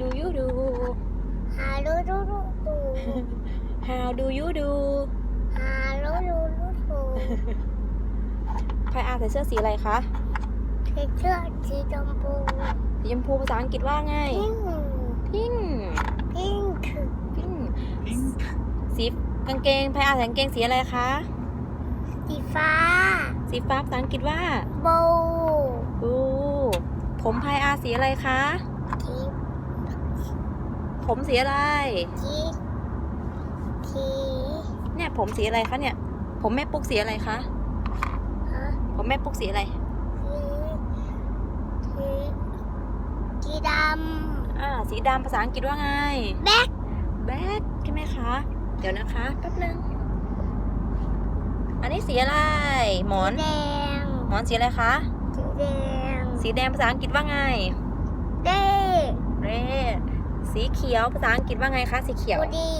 do you do ฮาลูลูลูลู How do you do ฮาลูลูลูลูใครอาใส่เสื้อสีอะไรคะใส่เสื้อสีชมพูสีชมพูภาษาอังกฤษว่าไง พิงพิงพิงค์พิง Pink. สีกางเกงใครอาใส่กางเกงสีอะไรคะ สีฟ้า สีฟ้าภาษาอังกฤษว่าโบดูผมพายอาสีอะไรคะ สี ผมสีอะไร สีสีเนี่ยผมสีอะไรคะเนี่ย ผมแม่ปุ๊กสีอะไรคะฮะผมแม่ปุ๊กสีอะไรสีสีสีดอ่าสีดำภาษาอังกฤษว่าไงำแบ็คแบ็คใช่ไหมคะ เดี๋ยวนะคะแป๊บนึงอันนี้สีอะไร หมอนแดงหมอนสีอะไรคะสีแดงสีแดงภาษาอังกฤษว่าไงเด้ red สีเขียวภาษาอังกฤษว่าไงคะสีเขียวคูดี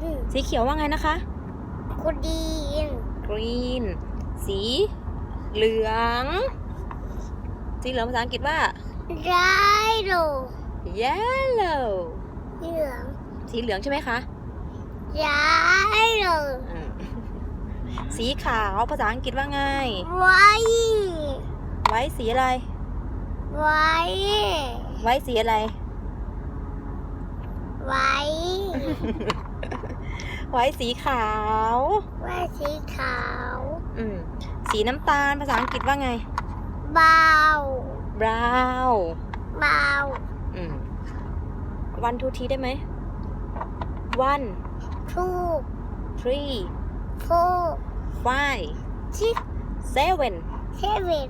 นสีเขียวว่าไงนะคะคูดีน green สีเหลือง สีเหลืองภาษาอังกฤษว่าไรโร yellow เหลืองสีเหลืองใช่ไหมคะไรโรอืมสีขาวภาษาอังกฤษว่าไงไว้ไว้สีอะไร ไว้ ไว้สีอะไรไว้ ไว้สีขาว ไว้สีขาว อืม สีน้ำตาลภาษาอังกฤษว่าไงเบา brown เบาอืม one two three ได้ไหม one ทูก three โฟ five ซิก seven เซเว่น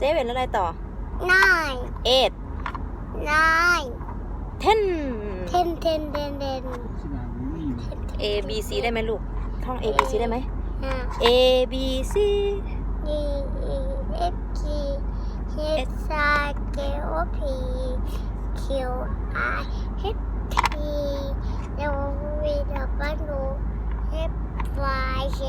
seven แล้วอะไรต่อไนน์ eight ไนน์ ten เทน เทนเทนเทน A B C ได้ไหมลูก ท่อง A B C ได้ไหม อ่า A B C D E F G H I J O P Q I H T W V W X Y Z